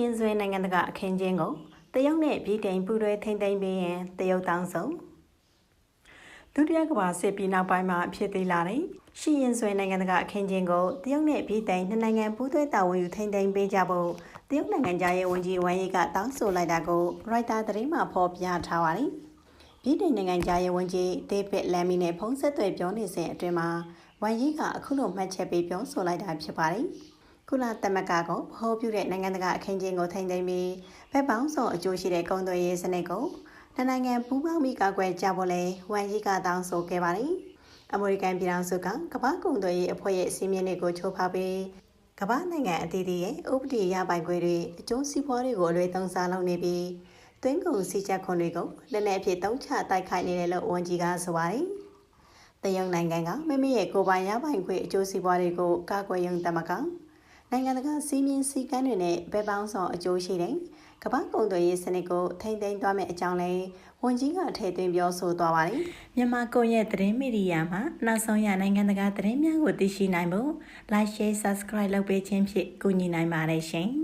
ရင်ဆွေနိုင်ငံတကာအခင်းချင်းကိုတရုတ်နဲ့ပြည်တိုင်ပူးတွဲထိမ့်သိမ်းပေးရင်တရုတ်တောင်းဆုံးဒုတိယကမ္ဘာစစ်ပြီးနောက်ပိုင်းမှာဖြစ်သေးလာတဲ့ရှီရင်ဆွေနိုင်ငံတကာအခင်းချင်းကိုတရုတ်နဲ့ပြည်တိုင်နှစ်နိုင်ငံပူးတွဲတာဝန်ယူထိမ့်သိမ်းပေးကြဖို့တရုတ်နိုင်ငံသားရဲ့ဝန်ကြီးဝမ်ယီကတောင်းဆိုလိုက်တာကိုရိုက်တာသတင်းမှာဖော်ပြထားပါတယ်။ပြည်တိုင်နိုင်ငံသားရဲ့ဝန်ကြီးဒေးဗစ်လမ်မီနဲ့ဖုန်းဆက်သွယ်ပြောနေစဉ်အတွင်းမှာဝမ်ယီကအခုလိုမှတ်ချက်ပေးပြောဆိုလိုက်တာဖြစ်ပါတယ်။ ကုလသမဂ္ဂကဗဟိုပြုတဲ့နိုင်ငံတကာအခင်းကျင်းကိုထိန်းသိမ်းပြီးဘက်ပေါင်းစုံအကျိုးရှိတဲ့ကုန်သွယ်ရေးစနစ်ကိုနှစ်နိုင်ငံပူးပေါင်းပြီးကာကွယ်ကြဖို့လဲဝမ်ယီကတောင်းဆိုခဲ့ပါတယ်။အမေရိကန်ပြည်ထောင်စုကကမ္ဘာကုန်သွယ်ရေးအဖွဲ့ရဲ့စီမင်းတွေကိုချိုးဖောက်ပြီးကမ္ဘာနိုင်ငံအသီးသီးရဲ့ဥပဒေရပိုင်ခွင့်တွေအကျိုးစီးပွားတွေကိုအလွဲသုံးစားလုပ်နေပြီးသွင်းကုန်စီချက်ခွန်တွေကိုလက်နက်အဖြစ်တုံးချတိုက်ခိုက်နေတယ်လို့ဝန်ကြီးကဆိုပါတယ်။တရုတ်နိုင်ငံကမိမိရဲ့ကိုယ်ပိုင်ရပိုင်ခွင့်အကျိုးစီးပွားတွေကိုကာကွယ်ရုံတမက နိုင်ငံတကာစီးမြင်စည်းကမ်းတွေနဲ့ဘယ်ပေါင်းဆောင်အကျိုးရှိတဲ့ကမ္ဘာကုန်သွယ်ရေးစနစ်ကိုထိမ့်သိမ်းသွားမယ့်အကြောင်းလဲဝန်ကြီးကထည့်သွင်းပြောဆိုသွားပါတယ်။မြန်မာကွန်ရက်သတင်းမီဒီယာမှာနောက်ဆုံးရနိုင်ငံတကာသတင်းများကိုသိရှိနိုင်ဖို့ Like Share Subscribe လုပ်ပေးခြင်းဖြင့်ကူညီနိုင်ပါတယ်ရှင်။